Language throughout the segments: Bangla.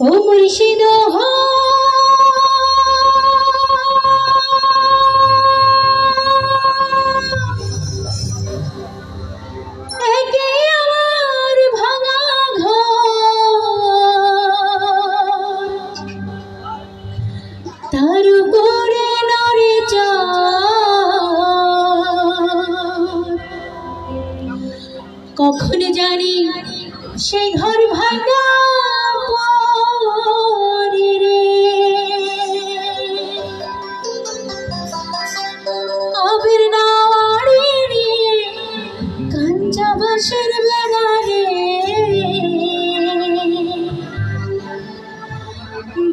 ও মুর্শিদ তার উপরে চাঁদ। কখন জানি সেই ঘর ভাঙা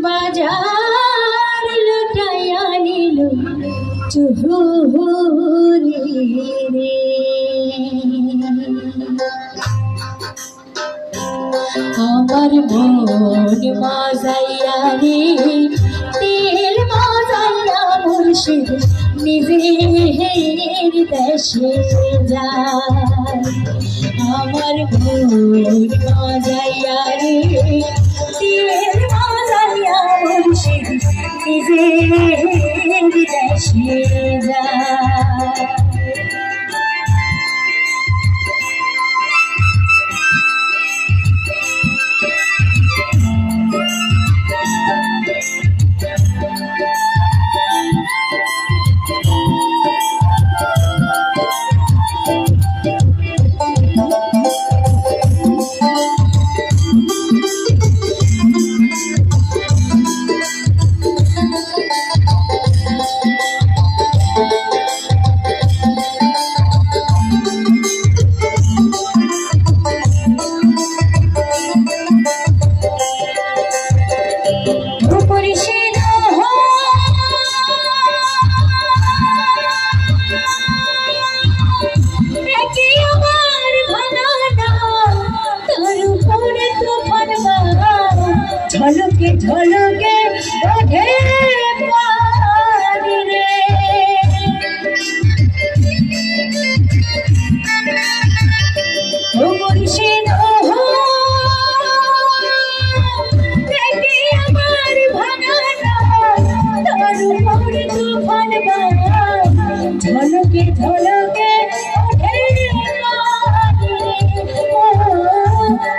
বাজার লুটাইয়া নিল চুহুরি রে। আমার মন মাজাইয়া রে, তেল মাজাইয়া মুর্শিদ, নিজের দেশে যায়। আমার মন মাজাইয়া রে, তেল মাজাইয়া মুর্শিদ নিজের দেশে যায়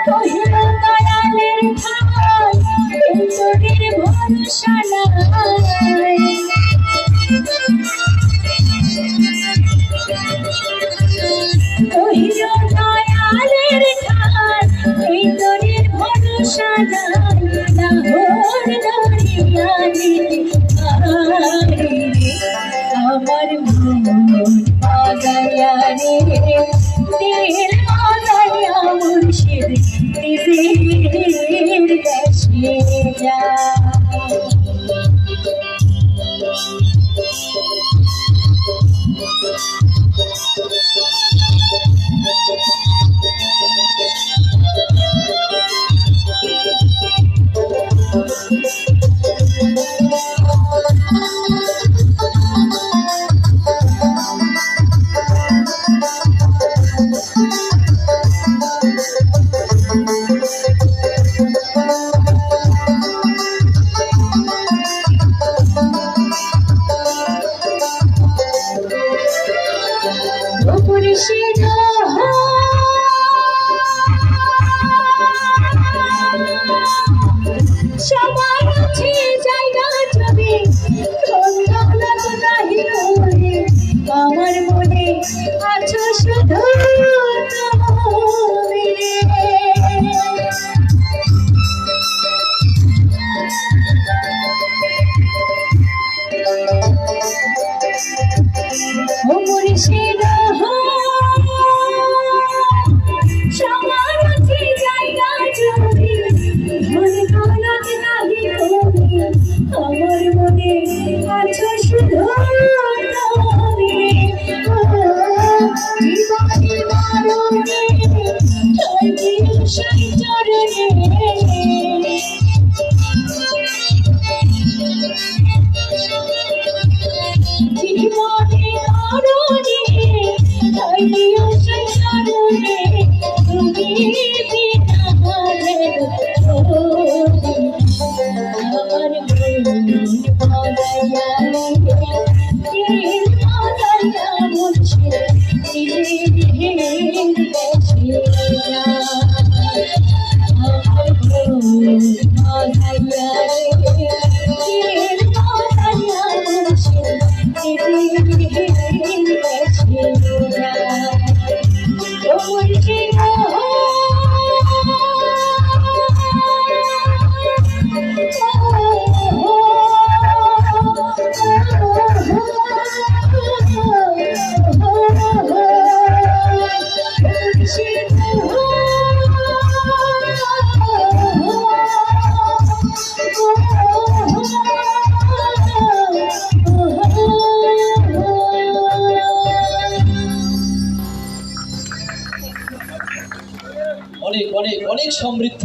কহিল দয়ালের খাই তোদের ভরসা দেশে যায় অনেক অনেক অনেক সমৃদ্ধ